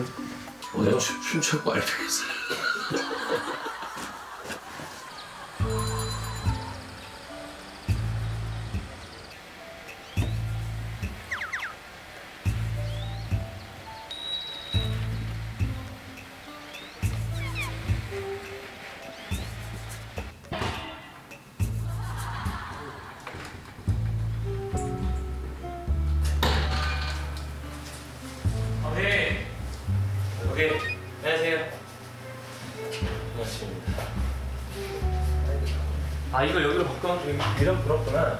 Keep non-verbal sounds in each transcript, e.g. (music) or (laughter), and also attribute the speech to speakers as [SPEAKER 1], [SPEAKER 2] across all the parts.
[SPEAKER 1] 알았어?
[SPEAKER 2] 진짜요?
[SPEAKER 1] 어, 내가 춤, 춤추고 알겠어.
[SPEAKER 3] 오 이름 불었구나.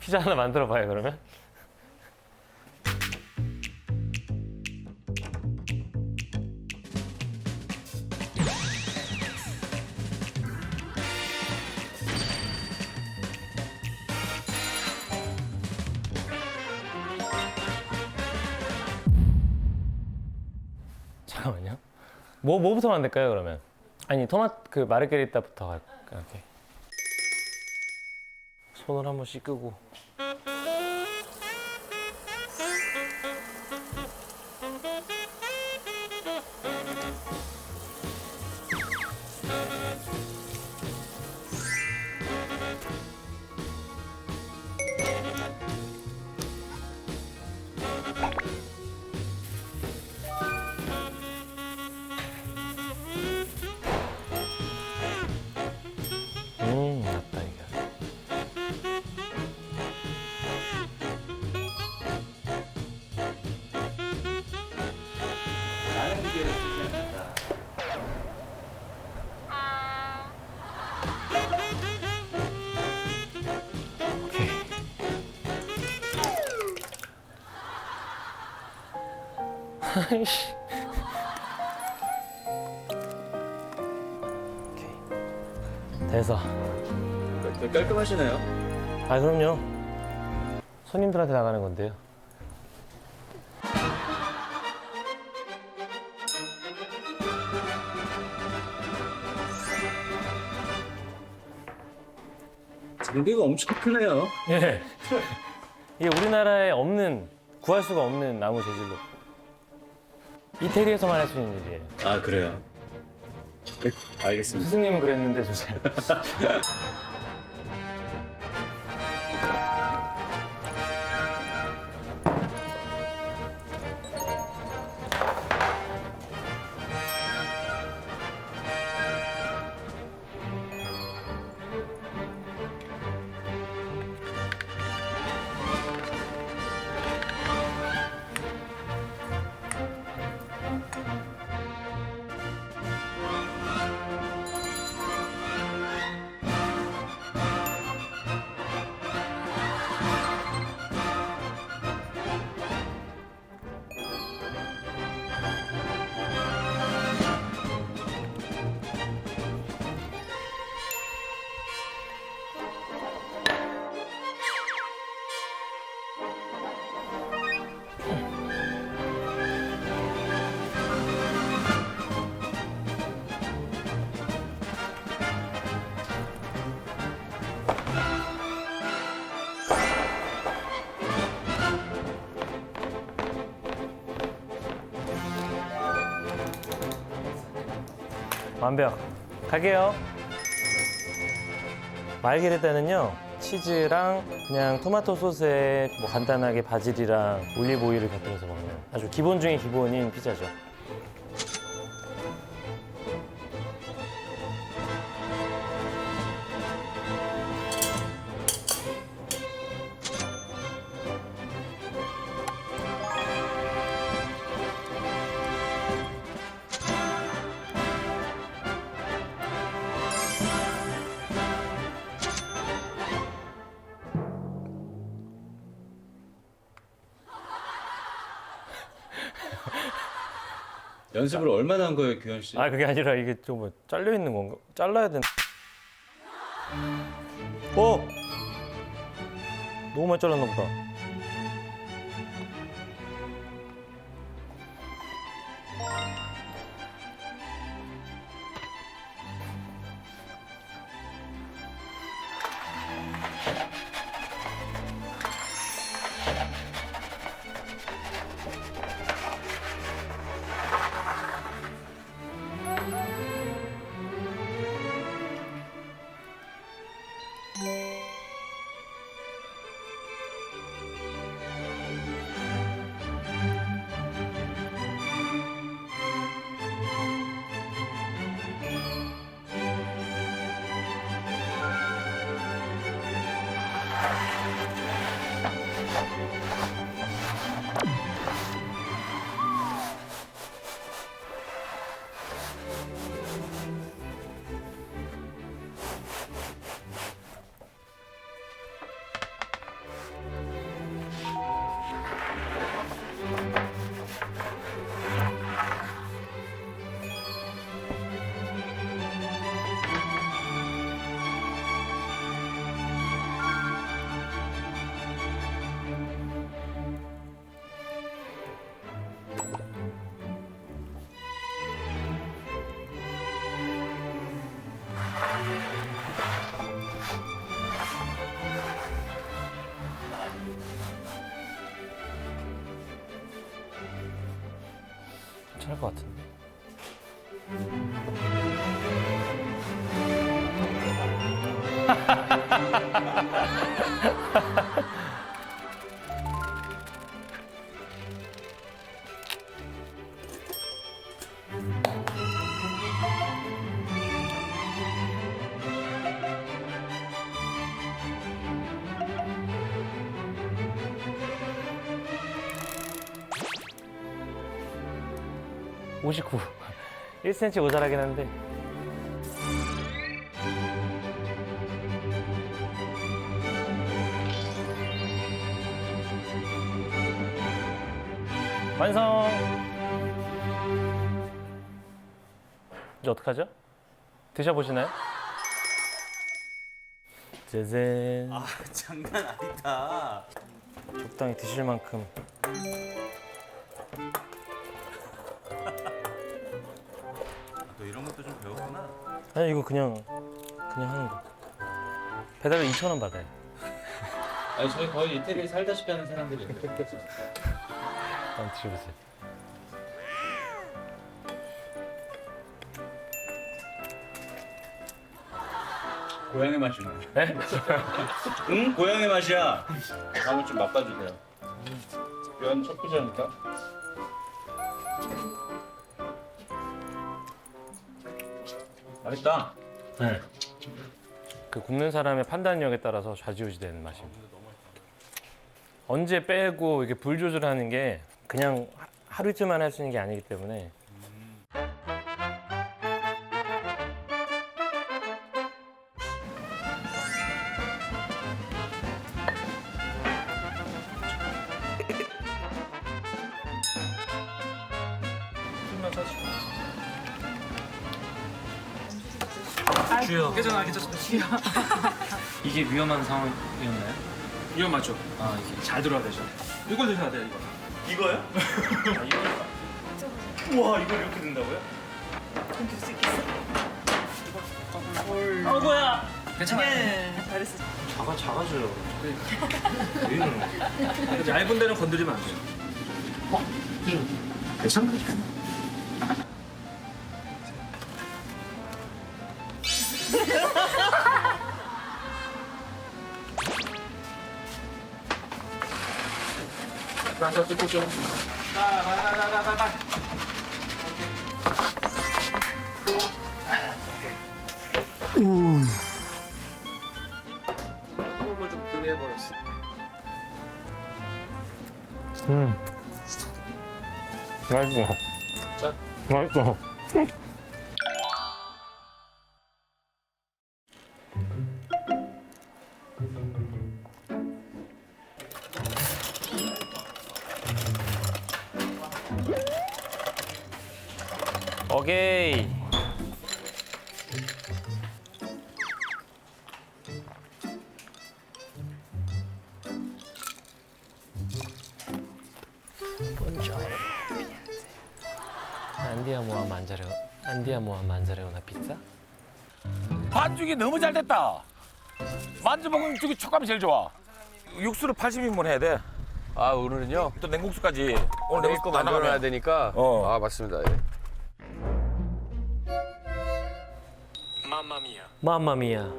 [SPEAKER 3] 피자 하나 만들어 봐요, 그러면. 뭐 뭐부터 만들까요, 그러면? 아니, 토마토 그 마르게리따부터? 이렇게. 손을 한번 씻고. 아이씨. 오케이. 돼서.
[SPEAKER 2] 되게 깔끔하시네요.
[SPEAKER 3] 아 그럼요. 손님들한테 나가는 건데요.
[SPEAKER 2] 장비가 엄청 크네요.
[SPEAKER 3] 예. 이게 우리나라에 없는 구할 수가 없는 나무 재질로 이태리에서만 할 수 있는 일이에요.
[SPEAKER 2] 아 그래요. 네, 알겠습니다.
[SPEAKER 3] 스승님은 그랬는데 주세 (laughs) 완벽. 갈게요. 말게리따는요 치즈랑 그냥 토마토 소스에 뭐 간단하게 바질이랑 올리브 오일을 곁들여서 먹는 아주 기본 중에 기본인 피자죠.
[SPEAKER 2] 연습을 얼마나 한 거예요, 규현 씨?
[SPEAKER 3] 아 그게 아니라 이게 좀뭐 잘려 있는 건가? 잘라야 되나? 어? 너무 많이 잘랐나 보다. 괜찮을 것 같은데. (laughs) 오십구. 1cm 모자라긴 한데. 완성. 이제 어떡하죠? 드셔보시나요? 짜잔.
[SPEAKER 2] 아 장난 아니다.
[SPEAKER 3] 적당히 드실 만큼.
[SPEAKER 2] 너 이런 것도 좀 배웠구나.
[SPEAKER 3] 아니 이거 그냥 그냥 하는 거. 배달료 2천 원 받아요.
[SPEAKER 2] 아니 저희 거의 이태리에 살다시피 하는 사람들이에요.
[SPEAKER 3] 한번 드셔보세요.
[SPEAKER 2] 고향의 맛이네.
[SPEAKER 3] 네?
[SPEAKER 2] 응? 고향의 맛이야. (laughs) 한번 좀 맛봐주세요. 면 척부지 않을까? 맛있다.
[SPEAKER 3] 네. 그 굽는 사람의 판단력에 따라서 좌지우지되는 맛입니다. 언제 빼고 이렇게 불 조절하는 게 그냥 하- 하루 이틀만 할 수 있는 게 아니기 때문에
[SPEAKER 1] 주여. 괜찮아, 괜찮아. (laughs)
[SPEAKER 3] 이게 위험한 상황이었나요?
[SPEAKER 1] 위험하죠.
[SPEAKER 3] 아 이게
[SPEAKER 1] 잘 들어야 되죠. 이걸 드셔야 돼요, 이거.
[SPEAKER 2] 이거요? (laughs) 우와 이걸 이렇게 든다고요?
[SPEAKER 1] 괜찮아.
[SPEAKER 4] 잘했어.
[SPEAKER 3] 작아 작아져요.
[SPEAKER 1] 얇은 데는 건드리면 안 돼요. 괜찮아. 나저 뜯고 좀. 나나나나나 호흡을 좀 크게 해버렸어.
[SPEAKER 3] 음. 맛있어.
[SPEAKER 1] 자.
[SPEAKER 3] 맛있어. 오케이. Andiamo a mangiare una pizza?
[SPEAKER 5] 반죽이 너무 잘 됐다. 만두볶음 죽이 촉감이 제일 좋아. 육수를 80인분 해야 돼.
[SPEAKER 6] 아 오늘은요
[SPEAKER 5] 또 냉국수까지. 오늘
[SPEAKER 6] 내일
[SPEAKER 5] 냉국수
[SPEAKER 6] 거
[SPEAKER 5] 다
[SPEAKER 6] 만들어놔야
[SPEAKER 5] 나가면.
[SPEAKER 6] 되니까
[SPEAKER 5] 어.
[SPEAKER 6] 아 맞습니다 예.
[SPEAKER 3] 맘마미아. 맘마미아.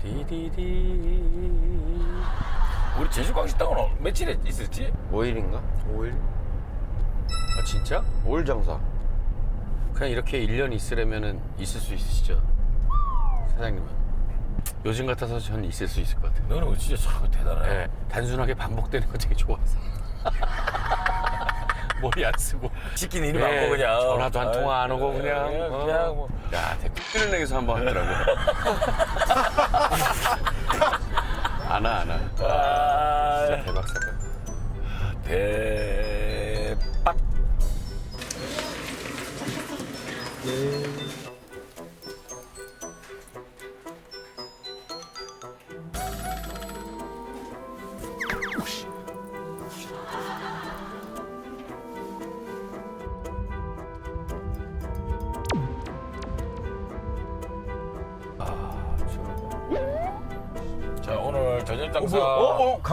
[SPEAKER 3] 디디디.
[SPEAKER 5] 우리 제주광식당은 며칠에 있었지?
[SPEAKER 6] 5일인가? 5일?
[SPEAKER 3] 아 진짜?
[SPEAKER 6] 5일 장사.
[SPEAKER 3] 그냥 이렇게 1년 있으려면 있을 수 있으시죠? 사장님은. 요즘 같아서 저는 있을 수 있을 것 같아요.
[SPEAKER 5] 너는 진짜 참 대단해.
[SPEAKER 3] 네, 단순하게 반복되는 거 되게 좋아해서. (laughs) 머리 안 쓰고.
[SPEAKER 5] 지킨 일이
[SPEAKER 3] 네,
[SPEAKER 5] 많고 그냥.
[SPEAKER 3] 전화도 한 통화 안 오고 그냥.
[SPEAKER 5] 네,
[SPEAKER 3] 어.
[SPEAKER 5] 그냥 뭐.
[SPEAKER 3] 야, 댓글 내기서 한 번 하더라고요. 안 와, 안 와.
[SPEAKER 5] 아,
[SPEAKER 3] 진짜 대박 사건.
[SPEAKER 5] 대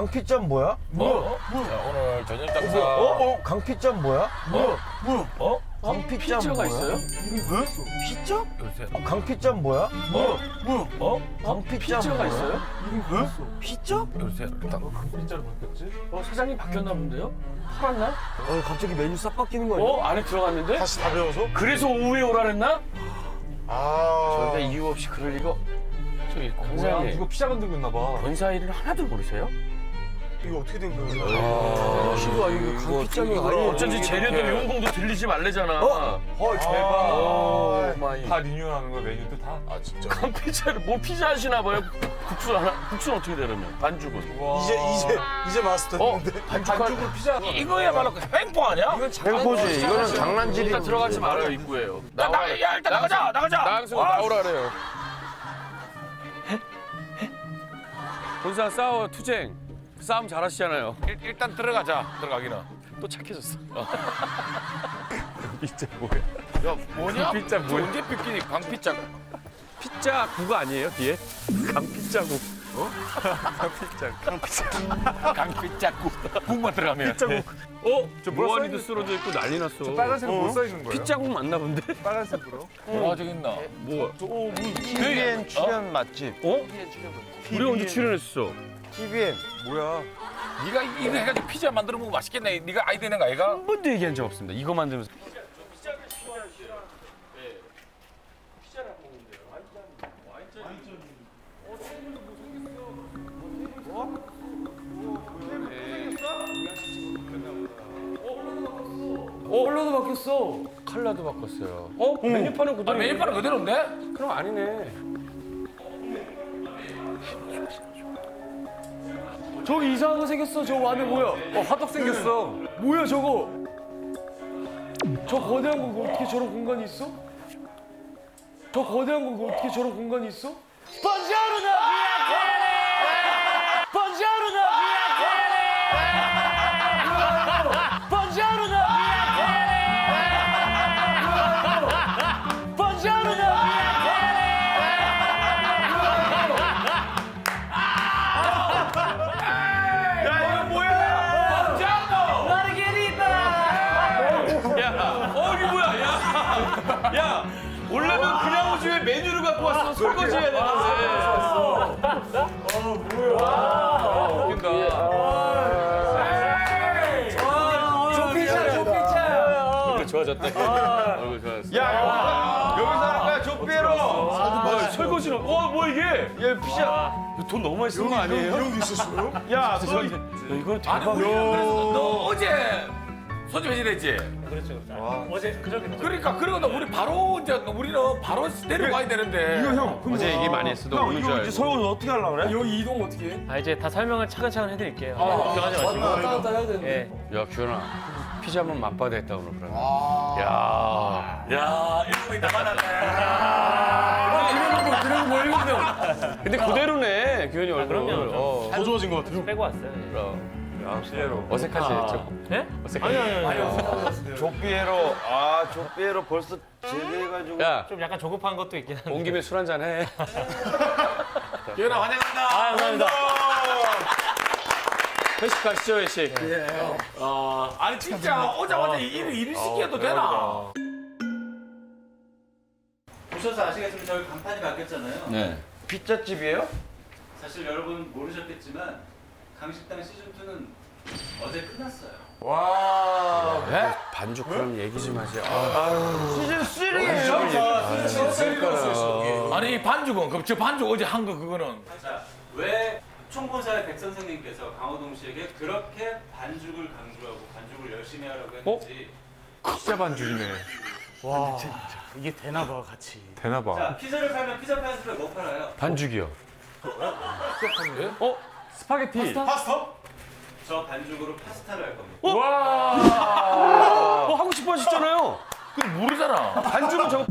[SPEAKER 4] 강피점 뭐야?
[SPEAKER 5] 어? 자 오늘 저녁 장사.
[SPEAKER 4] 어, 어, 강피점 뭐야?
[SPEAKER 5] 어? 어?
[SPEAKER 4] 강피점
[SPEAKER 3] 피자가
[SPEAKER 4] 뭐야?
[SPEAKER 3] 있어요?
[SPEAKER 4] 피자?
[SPEAKER 5] 요새.
[SPEAKER 4] 어, 강피점 뭐야?
[SPEAKER 5] 어? 어?
[SPEAKER 4] 강피점 뭐야?
[SPEAKER 3] 있어요?
[SPEAKER 4] 피자?
[SPEAKER 5] 요새.
[SPEAKER 3] 어, 사장님 바뀌었나 본데요? 팔았나?
[SPEAKER 4] 어, 갑자기 메뉴 싹 바뀌는 거 아니야?
[SPEAKER 3] 어, 안에 들어갔는데?
[SPEAKER 4] 다시 다 배워서?
[SPEAKER 3] 그래서 오후에 오라 그랬나?
[SPEAKER 4] 아.
[SPEAKER 3] 저희가 이유 없이 그럴 리가. 저기 권사님,
[SPEAKER 4] 피자 만들고 있나 봐.
[SPEAKER 3] 권사 일을 하나도 모르세요?
[SPEAKER 4] 이거 어떻게 된 거야?
[SPEAKER 3] 시도 아니고 강피점이 아니 어쩐지 재료도 용공도 들리지 말래잖아. 어?
[SPEAKER 4] 헐, 대박.
[SPEAKER 3] 오 마이.
[SPEAKER 4] 다 리뉴얼하는 거야, 메뉴도 다?
[SPEAKER 6] 아 진짜.
[SPEAKER 3] 강피자를 뭐 피자 하시나 봐요. 국수 하나 국수는 어떻게 되려면 반죽은?
[SPEAKER 4] 이제, 이제, 이제 마스터
[SPEAKER 3] 어? 반죽을
[SPEAKER 4] 피자.
[SPEAKER 5] 이거야말로 횡포 아니야?
[SPEAKER 6] 횡포지. 이거는 장난질이.
[SPEAKER 3] 일단 들어가지 말아요 입구에요.
[SPEAKER 5] 나, 나, 야 일단 나가자 나가자.
[SPEAKER 6] 나강승
[SPEAKER 5] 아,
[SPEAKER 6] 나오라 그래요. 본사 싸워 투쟁. 싸움 잘하시잖아요.
[SPEAKER 5] 일, 일단 들어가자 들어가기는.
[SPEAKER 3] 또 착해졌어. (laughs)
[SPEAKER 6] 진짜 뭐야?
[SPEAKER 5] 야 뭐냐?
[SPEAKER 6] 피자 뭐야?
[SPEAKER 5] 언제 삐끼니 강피자.
[SPEAKER 6] 피자 국 아니에요 뒤에? 강피자국. 어? 강피자. 강피자.
[SPEAKER 5] 강피자국 국만 들어가면.
[SPEAKER 6] 어? 저 무한이도 쓰러져 있고 난리 났어.
[SPEAKER 4] 빨간색 뭐 써있는 거야?
[SPEAKER 6] 피자국 맞나 본데? (laughs)
[SPEAKER 4] 빨간색으로?
[SPEAKER 5] 뭐가 저기 있나?
[SPEAKER 6] 뭐?
[SPEAKER 4] TVN 출연 맛집.
[SPEAKER 6] 어? 우리 언제 출연했어?
[SPEAKER 4] TVN. 뭐야?
[SPEAKER 5] 네가 이거 해가지고 피자 만들어 먹으면 맛있겠네. 네가 아이디어 낸거 아이가?
[SPEAKER 6] 한 번도 얘기한 적 없습니다. 이거 만들면서. 어, 컬러도 바뀌었어. 컬러도 바꿨어요. 어? 메뉴판은
[SPEAKER 5] 아,
[SPEAKER 6] 그대로.
[SPEAKER 5] 메뉴판은 그대로인데?
[SPEAKER 6] 그럼 아니네.
[SPEAKER 7] 저기 이상한 거 생겼어. 저 안에 뭐야?
[SPEAKER 6] 어, 화덕 생겼어.
[SPEAKER 7] 뭐야 저거? 저 거대한 거 어떻게 저런 공간이 있어? 저 거대한 거 어떻게 저런 공간이 있어? 번지아르나 비아
[SPEAKER 6] 야, 야, 원래는 그냥 오지 왜 메뉴를 갖고 왔어? 설거지 해야 되는데. 어, 뭐야? 웃긴다. 얼굴 좋아졌다. 얼굴 좋아졌어.
[SPEAKER 4] 야, 여기서 하는 거야, 조피에로.
[SPEAKER 6] 아, 설거지는, 어, 뭐야 이게?
[SPEAKER 4] 야, 피자.
[SPEAKER 6] 돈 너무 많이 쓰는 거 아니에요?
[SPEAKER 4] 이런 게 있었어요? 야, 너
[SPEAKER 6] 야, 이거는
[SPEAKER 5] 아니
[SPEAKER 6] 대박.
[SPEAKER 5] 우리는 그래서 너 어제 소집 해지랬지?
[SPEAKER 3] 어제 그저께
[SPEAKER 5] 그러니까 그러고 우리 바로 이제 우리는 바로 내려가야 되는데.
[SPEAKER 4] 이거 형. 그럼
[SPEAKER 6] 어제 얘기 많이 했어. 너
[SPEAKER 4] 형,
[SPEAKER 6] 줄
[SPEAKER 4] 이거
[SPEAKER 6] 알고.
[SPEAKER 4] 이제 설거지 어떻게 하려고 그래?
[SPEAKER 7] 여기 이동 어떻게 해?
[SPEAKER 3] 아 이제 다 설명을 차근차근 해드릴게요. 걱정하지 마시고.
[SPEAKER 7] 왔다 갔다 해야 되는데
[SPEAKER 3] 예.
[SPEAKER 6] 야, 규현아. 피자 한번 맛봐야 겠다 오늘 그러면. 야.
[SPEAKER 5] 야 이러고 있다 만났네.
[SPEAKER 7] 그리고 뭐 일곱 명
[SPEAKER 6] 근데 그대로네, 규현이 얼굴.
[SPEAKER 3] 그럼요.
[SPEAKER 6] 어.
[SPEAKER 4] 더 좋아진 것 같아요.
[SPEAKER 3] 빼고 왔어요. 예.
[SPEAKER 6] 그럼.
[SPEAKER 4] 조피에로.
[SPEAKER 6] 어색하지, 조금.
[SPEAKER 3] 예?
[SPEAKER 6] 어색하지.
[SPEAKER 3] 아니 아니 아니.
[SPEAKER 4] 조피에로. 아, 조피에로 벌써 제대해가지고.
[SPEAKER 6] 야,
[SPEAKER 3] 좀 약간 조급한 것도 있긴 한데.
[SPEAKER 6] 온 김에 술 한잔 해. (laughs)
[SPEAKER 5] 기현아 환영한다.
[SPEAKER 3] 아 감사합니다.
[SPEAKER 6] 회식 가시죠, 회식.
[SPEAKER 5] 어, 아니 진짜 오자마자 일을 일을 시켜도 되나?
[SPEAKER 8] 보셔서 아시겠지만 저희 간판이 바뀌었잖아요.
[SPEAKER 6] 네.
[SPEAKER 4] 피자집이에요?
[SPEAKER 2] 사실 여러분 모르셨겠지만 강식당 시즌 2는 어제 끝났어요.
[SPEAKER 6] 반죽 그럼 얘기 좀 하지.
[SPEAKER 5] 아니 반죽은 그럼 저 반죽 어제 한 거 그거는
[SPEAKER 2] 자, 왜 총본사의 백 선생님께서 강호동 씨에게 그렇게 반죽을 강조하고 반죽을 열심히 하라고 했는지
[SPEAKER 6] 진짜 반죽이네.
[SPEAKER 9] 이게 되나봐 같이.
[SPEAKER 6] 되나 봐.
[SPEAKER 2] 자, 피자를 팔면 피자 파스타를 못 팔아요.
[SPEAKER 6] 반죽이요. 어? 스파게티.
[SPEAKER 2] 저 반죽으로 파스타를 할 겁니다.
[SPEAKER 6] 어 하고 싶어 하셨잖아요.
[SPEAKER 5] 그거 모르잖아
[SPEAKER 6] 반죽은 저